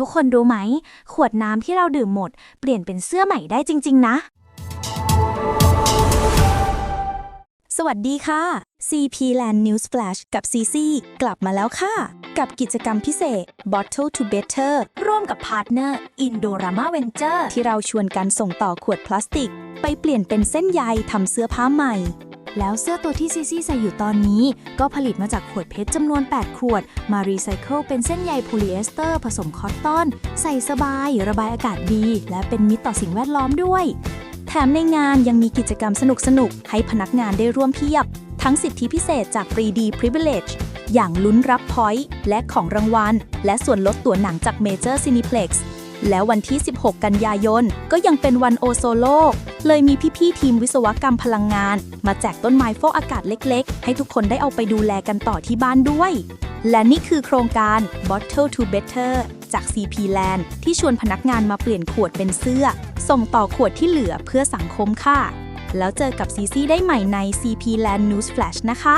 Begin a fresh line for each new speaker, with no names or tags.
ทุกคนรู้ไหม ขวดน้ำที่เราดื่มหมด เปลี่ยนเป็นเสื้อใหม่ได้จริง ๆ นะ
สวัสดีค่ะ CP Land News Flash กับ CC กลับมาแล้วค่ะ กับกิจกรรมพิเศษ Bottle to Better
ร่วมกับพาร์ทเนอร์ Indorama Venture
ที่เราชวนกันส่งต่อขวดพลาสติก ไปเปลี่ยนเป็นเส้นใยทำเสื้อผ้าใหม่
แล้วเสื้อตัวที่ซีซี่ใส่อยู่ตอนนี้ ก็ผลิตมาจากขวดเพชรจำนวน 8 ขวด มารีไซเคิลเป็นเส้นใยโพลีเอสเตอร์ ผสมคอตตอน ใส่สบาย ระบายอากาศดี และเป็นมิตรต่อสิ่งแวดล้อมด้วย
แถมในงานยังมีกิจกรรมสนุกๆ ให้พนักงานได้ร่วมเพียบ ทั้งสิทธิพิเศษจาก 3D Privilege อย่างลุ้นรับพอยต์และของรางวัล และส่วนลดตั๋วหนังจาก Major Cineplex แล้ววันที่ 16 กันยายน ก็ยังเป็นวันโอโซโล เลยมีพี่ๆทีมวิศวกรรมพลังงาน มาแจกต้นไม้ฟอกอากาศเล็กๆ ให้ทุกคนได้เอาไปดูแลกันต่อที่บ้านด้วย และนี่คือโครงการ Bottle to Better จาก CP Land ที่ชวนพนักงานมาเปลี่ยนขวดเป็นเสื้อ ส่งต่อขวดที่เหลือเพื่อสังคมค่ะ แล้วเจอกับซีซีได้ใหม่ใน CP Land News Flash นะคะ